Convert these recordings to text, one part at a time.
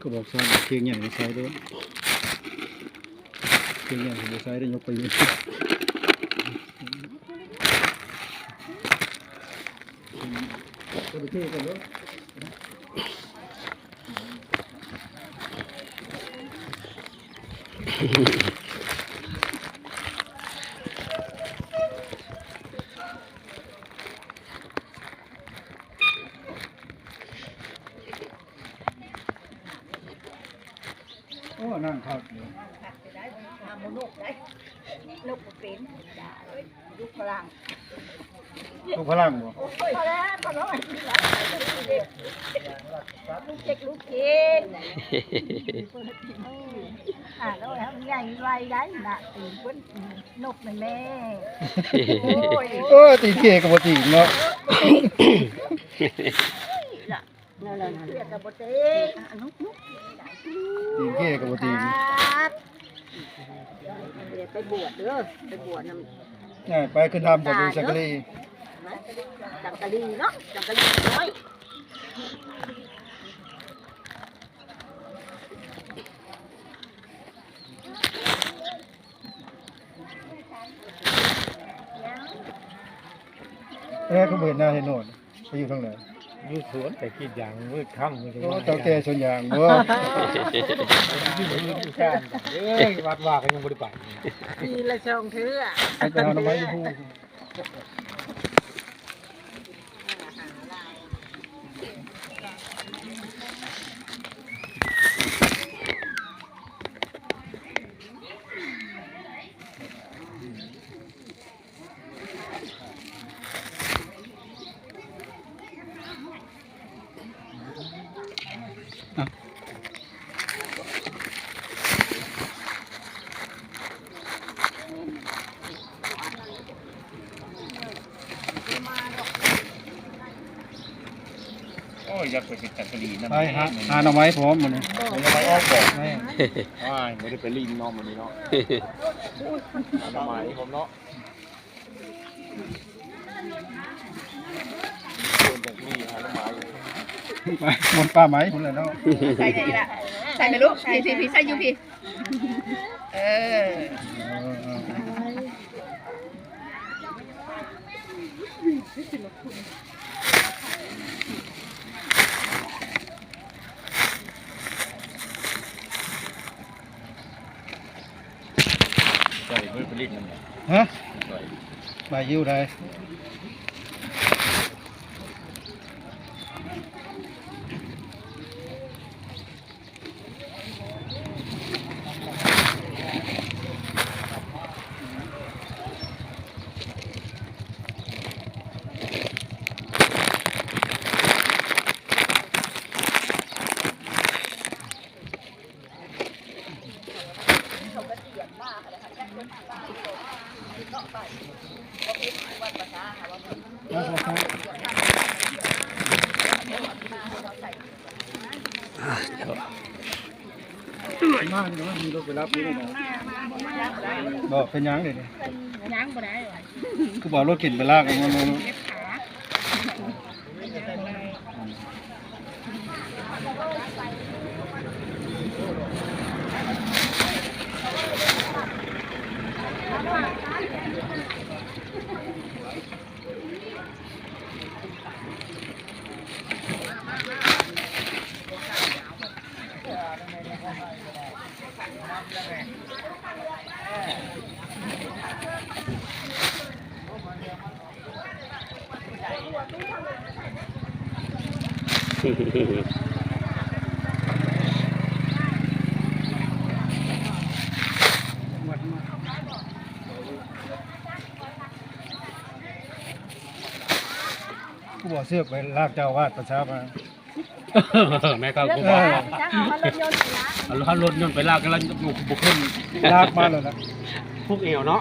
ก็บอกซ่อนเคียงใหญ่ไม่ใช้ด้วยเคียงใหญ่ไม่ใช้ได้ยกไปเลยก็ไปเที่ยวกันเนาะ โอ้นั่งพักอยู่ ทำมันลูกได้ลูกบ่เป็นได้ ลูกพลังลูกพลังบ่พอแล้วพอแล้วลูกเจ็กลูกเก่งอ่าแล้วทำใหญ่ไวได้น่ะตื่นเพิ่นนกนั่นแม่โอ้ยเออตีเกกับบ่ตีเนาะนั่นแหละเรียกกับบ่เต็งอะนุกนุกตีเกกับบ่ตีครับเดี๋ยว ไปบวชเด้อไปบวชนำง่ายไปขึ้นทำจากดูสักกะลีจังกะลีเนาะจังกะลีน้อยแม่ก็เบิดหน้าให้โน่นไปอยู่ทางไหน อยูสวนแต่กินอย่างมืดค่ำมันจะโอ้ว่าเจ้าแก่ส่วนอย่างบ่ที่มืดที่ข้างเอ้ยวัดว่ากันยังบริบัติทีละชงเถื่อให้ไปเอาหน่อไม้อยู่ โอ้ยอยากไปเป็นจักรีนะไปหาหาหน่อไม้พร้อมหมดนี่มันจะไปออกบอกแม่ว้ายไม่ได้ไปลินเนาะมันนี่เนาะทำไมผมเนาะโดนจากนี่หาต้นไม้ไปบนป่าไม้พุ่นแหละเนาะใส่ไหนล่ะใส่ไหมลูกพี่พี่พี่ใส่อยู่พี่เออ เออเออ ใช่ไม่ไปลิน นั่นแหละ ฮะใบยิ้วได้ มากเนาะมีรถไปรับนี่นะบอกเป็นยังเดี๋ยวนี้ยังบ่ได้หรอกูบอกรถเข็นไปลากเอามาเล กูบอกเสื้อไปลากเจ้าวาดประชามาแม่ครับเรื่องผมอะว่าไรจังเอามารถยนต์ละเอารถรถยนต์ไปลากกันแล้วบุกบุกขึ้นลากมาเลยนะพวกเอวเนาะ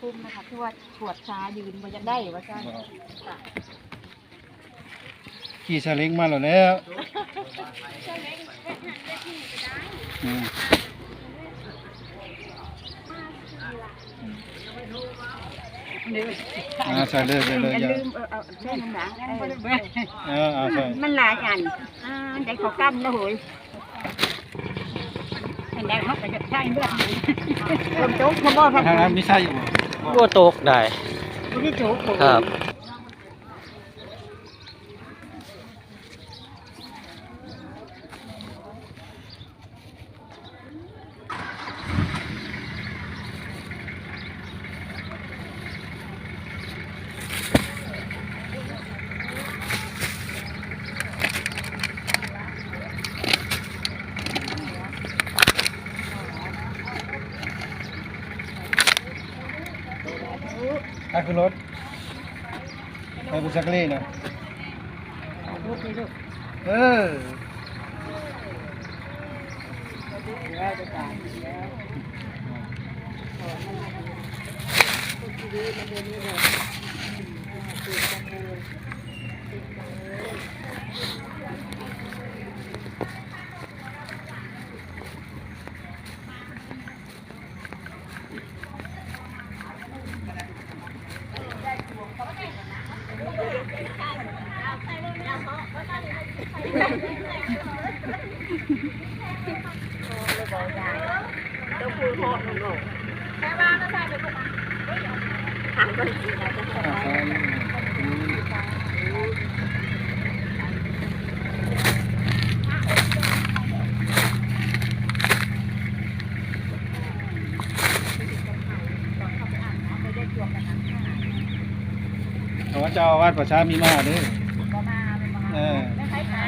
คุ้มนะคะที่ว่าปวดช้ายืนมันยังได้ว่าใช่ค่ะขี่ชาเล้งมาแล้วแล้วอ่าใช่เลยเลยเลยอย่าเออเอาใช่มันหลายอันอ่าได้ขอกั้นนะโหยแล้วเขาไปจใช่เรื่องผมโจ๊กผมบอกครับมีใช่อยู่ บ่บัวโตกได้ไม่ได้โจ๊กผมครับ ให้ขึ้นรถไปบุษักลี่นะเออ อ่าใส่เพราะว่าเจ้าอาวาดประชามีมาเด้อ เออไม่ใช่มา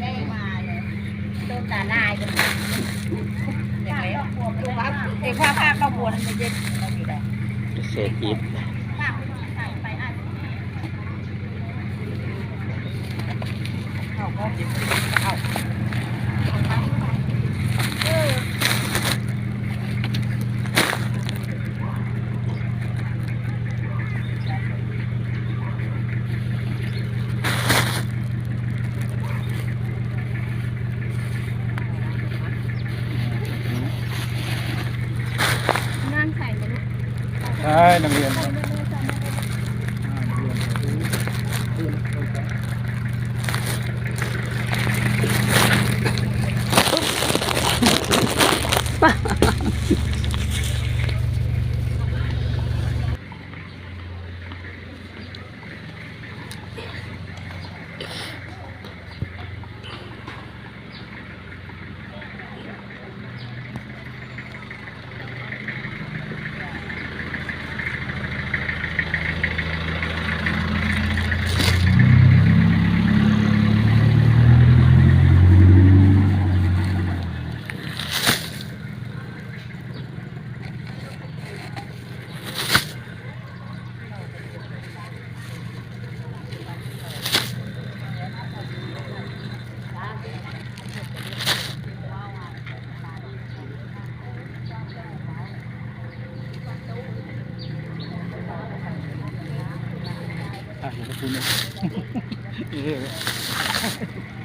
ได้มาเลยต้นตาลายกันอย่างไรดูว่าเอกผ้าผ้าข้าวบัวนั่นจะเย็นเราอยู่ได้เศษอิฐเขาก็เก็บเอา ใส่เลยใช่นักเรียน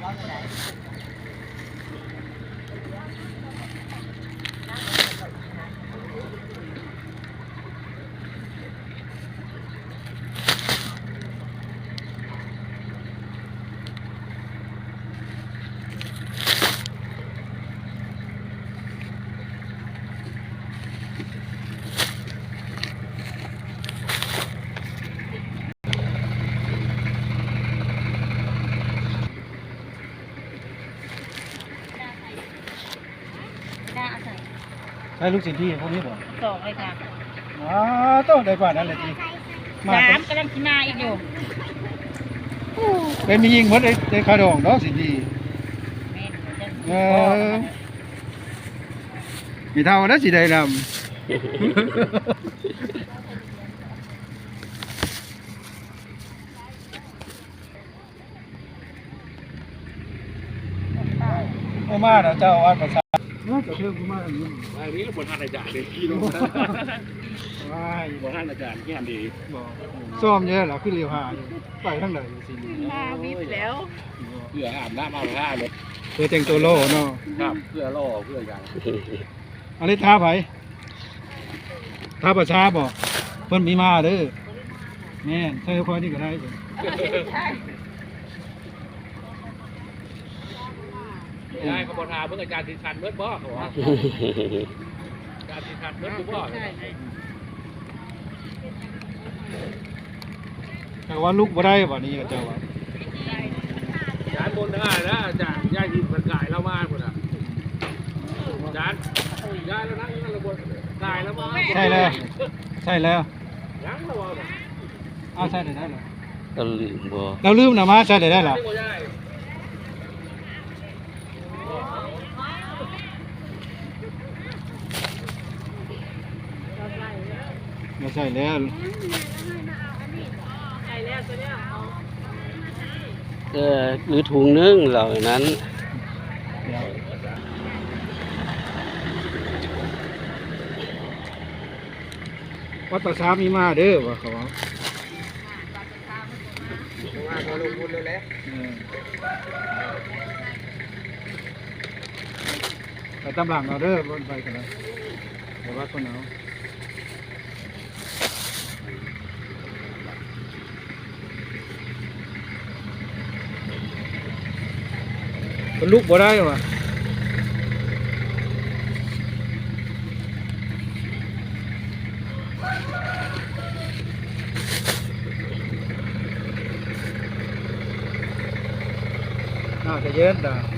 love that. ใช่ลูกศิษย์ที่พวกนี้บ่สองเลยค่ะอ๋อต้องได้ป่านนั้นเลยทีมาสามกำลังกินมาอีกอยู่เป็นมียิงหมดได้ได้คาดองเนาะสิดีเออมีเท่านั้นสิได้นำโอมาเนาะเจ้าอาวาด ประเนาะจะเพิ่มกูมากอันนี้อันนี้บนท่านอาจารย์เลยพี่น้องว้ายบนท่านอาจารย์ที่อันดีบอกซ้อมเยอะเหรอขึ้นเร็วหาอยู่ไปทั้งไหนสิมาวิบแล้วเพื่ออาบน้ำอาท่าเลยเพื่อแต่งตัวโล่เนาะครับเพื่อโล่เพื่ออย่างอันนี้ท้าไผท้าประชาบอกเพิ่นมีมาเด้อแม่ใช่ค่อยนี่ก็ได้จ้ะ ใช่ ได้ขบวนหาเพิ่งอาจารย์สิชันเมื่อบ่เขาบอกอาจารย์สิชันเมื่อกูบ่แต่ว่าลูกบ่ได้บัดนี้ก็เจ้าว่าอาจารย์บนได้แล้วอาจารย์ย่ายดินมันกายแล้วมากหมดอะอาจารย์ย่ายแล้วนั่งนั่งระบนกายแล้วมาใช่แล้วใช่แล้วยังระวังอ้าวใช่ได้แล้วเหรอก็ลืมบ่เราลืมนะมาใช่ได้แล้ว เหรอไม่ได้เราใช่แล้วเออหรือถุงนึงเหล่านั้นเดี๋ยววัดประสามีมาเด้อว่าเขาว่าว่าเขาลงทุนเลยแหละเออไปตำหลังเราเด้อบนไปกันเลยเดี๋ยววัดคนเอา มันลุกบ่ได้หรอน่าจะเย็นด่า